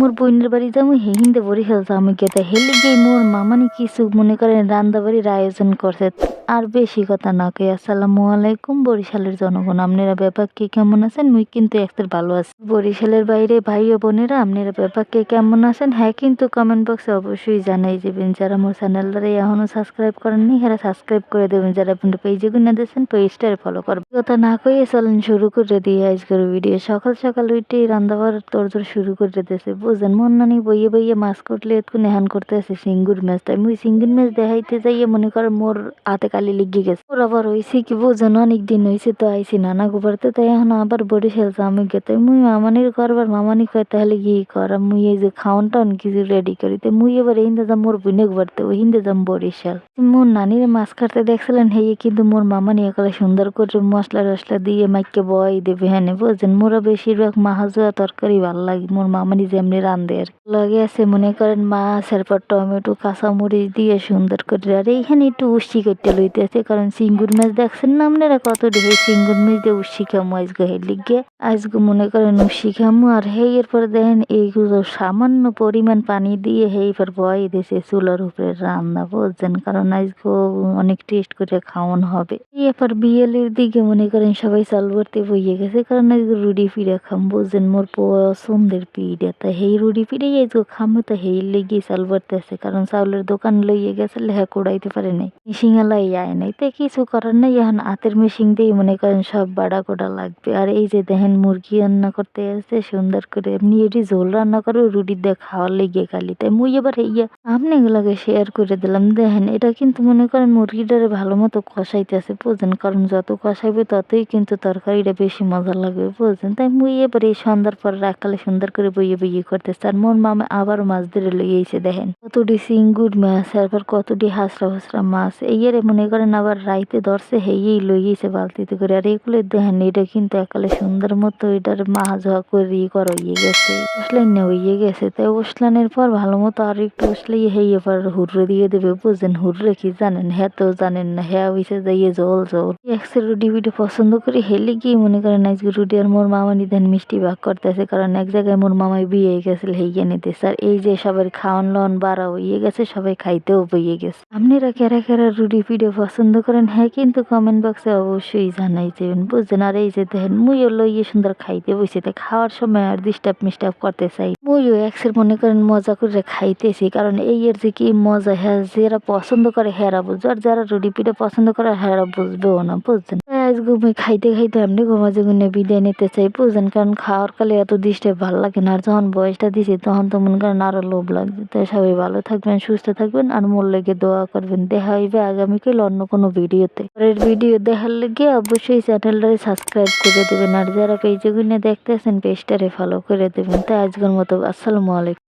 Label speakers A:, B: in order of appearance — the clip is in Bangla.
A: মোর বোনের বাড়ি যাব হে হিন্দে বরিশাল যাব গেতে হেলে গিয়ে মোর মামানি কিছু মনে করেন, রান্দাবাড়ির আয়োজন করছে। আর বেশি কথা না কই, আসসালামু আলাইকুম বরিশালের জনগণ। আপনারা ব্যাপার কে কেমন আছেন? মুই কিন্তু একটার ভালো আছি। বরিশালের বাইরে ভাই ও বোনেরা, আপনারা ব্যাপার কে কেমন আছেন? হ্যাঁ কিন্তু কমেন্ট বক্সে অবশ্যই জানাই যাবেন যারা মোর চ্যানেলটারে এখনও সাবস্ক্রাইব করেননি হ্যাঁ সাবস্ক্রাইব করে দেবেন। যারা আপনার পেজে গুনে দিয়েছেন পেজটারে ফলো করবেন। কথা না কইয়ে চলেন শুরু করে দিয়ে আজকের ভিডিও সকাল সকাল উঠে রান্দাবার তোরজোর শুরু করে দিয়েছে। বুঝেন মন নানি বইয়ে বইয়ে মাছ করলে একটু নেহান করতে আছে সিঙ্গুর ম্যাচ। তাই মুই সিঙ্গুর ম্যাচ দেখাইতে যাইয়ে মনে করে মোর হাতে কালি লেগে গেছে। ওর আবার হয়েছে কি বুঝেন অনেক দিন হয়েছে তো আইসি নানা গোবরতে তাই এখন আবার বরিশাল আমি গেতে মুই মামানির করবার মামানি কয়, তাহলে কি কর? মুই এই যে খাওয়ান টাউন কিছু রেডি করি। তো মুই এবার হিন্দে মোর বিনে গোবরতে ওই হিন্দে যাম বরিশাল মোর নানির মাছ কাটতে দেখছিলেন হেয়ে কিন্তু মোর মামানি একালে সুন্দর করে মশলা টসলা দিয়ে মাইকে বয় দেবে হ্যাঁ বুঝছেন? মোরা বেশিরভাগ মাহাজুয়া তরকারি ভালো লাগে, মোর মামানি যেমনি রান্ধে আর। লগে আছে, মনে করেন মাছ এরপর টমেটো, কাঁচামরিচ দিয়ে সুন্দর করে, আর এইখানে একটু উষ্টি করতে লইতেছে কারণ সিঙ্গুর মাছ দেখছেন না আপনারা? কত ঢের সিঙ্গুর মাছ দিয়ে উষ্টি খামু আজকে হের লিগে? আজকে মনে করেন উষ্টি খামু, আর হেই, এরপর দেখেন এইগুলো সামান্য পরিমাণ পানি দিয়ে হেই পর বয় দিয়েছে চুলার উপরে রান্না বুঝছেন কারণ আজকে অনেক টেস্ট করে খাওয়ানো হবে। এরপর বিয়েলের দিকে মনে করেন সবাই চাল ভরতে বইয়ে গেছে, কারণ আজকে রুডি ফিরে খাম বুঝছেন মোর পছন্দের পিঠা তা হেই রুডি ফিরে আজকে খামো, তা হেই লেগে চাল ভরতেছে, কারণ চাউলের দোকান লইয়ে গেছে হ্যাঁ কোড়াইতে পারে নাই। মিশিংয়ালাই আয় নাই। তো কিছু করার নাই, এখন হাতের মেশিন দিয়ে মনে করেন সব বাড়া কোটা লাগবে। আর এই যে দেখেন মুরগি রান্না করতে আসছে সুন্দর করে এমনি এটি ঝোল রান্না করে রুটি দিয়ে খাওয়ার লেগে খালি। তাই মুই এবার ইয়া আপনি এগুলাকে শেয়ার করে দিলাম। দেখেন, এটা কিন্তু মনে করেন মুরগিটারে ভালো মতো কষাইতেছে, বুঝছেন? কারণ যত কষাইবে ততই কিন্তু তরকারিটা বেশি মজা লাগবে, বুঝছেন? তাই মুই এবার এই সন্ধ্যার পর রাখালে সুন্দর করে বইয়ে বইয়ে করতেছে। আর মোর মামা আবার মাছ ধরে লইয়েছে দেখেন। কতটি সিঙ্গুর মাছ, তারপর কতটি হাঁসরা হাঁসরা মাছ এইয়ারে মনে করেন আবার রাইতে ধরছে, হেয়েই লইয়েছে বালতিতে করে। আর এগুলো দেখেন, এটা কিন্তু একালে সুন্দর মতো এটার মাছ হওয়া করে ই করা ইয়ে গেছে, উসলাইন হইয়ে গেছে। তাই উসলানের পর ভালো মতো আর একটু উসলাই হেই এবার হুররে দিয়ে দেবে, বুঝছেন? হুররে কি জানেন? হ্যাঁ তো জানেন না হ্যাঁ হইছে যাইয়ে জল জল। একসে রুটি বিটি পছন্দ করে, হেলে গিয়ে মনে করেন আজকে রুটি আর মোর মামানি দেন মিষ্টি ভাগ করতেছে, কারণ এক জায়গায় মোর মামাই বিয়ে গেছিল হেইয়া নিতেছে। আর এই যে সবার খাওয়ান লন বাড়া হইয়ে গেছে, সবাই খাইতেও বইয়ে গেছে। আপনারা কেরা কেরা রুটি পিঠে পছন্দ করেন হ্যাঁ কিন্তু কমেন্ট বক্সে অবশ্যই জানাই যাবেন বুঝছেন? আর এই যে দেখেন, মুইও লইয়ে সুন্দর খাইতে বসে। তাই খাওয়ার সময় আর ডিস্টার্ব মিস্টার্ব করতে চাই। মুইও একসের মনে করেন মজা করে খাইতেছি, কারণ এই এর যে কি মজা হ্যাঁ যারা পছন্দ করে হেরা বুঝবে, আর যারা রুডি পিঠে পছন্দ করে হেরা বুঝবেও না, বুঝছেন? তাই খাইতে খাইতে এমনি ঘুমাজে গুনে বিদায় নিতে চাই বুঝছেন কারণ খাওয়ার কালে এত ডিস্টার্ব ভালো লাগে না। আর যখন বয়সটা দিছি, তখন তো মনে করেন আরও লোভ লাগছে। তাই সবাই ভালো থাকবেন, সুস্থ থাকবেন, আর মোর লেগে দোয়া করবেন। দেখা হইবে আগামীকাল অন্য কোনো ভিডিওতে। পরের ভিডিও দেখার লেগে অবশ্যই চ্যানেলটারে সাবস্ক্রাইব করে দেবেন। আর যারা পেজে গুনে দেখতেছেন, পেজটারে ফলো করে দেবেন। তাই আজকের মতো, আসসালামু আলাইকুম।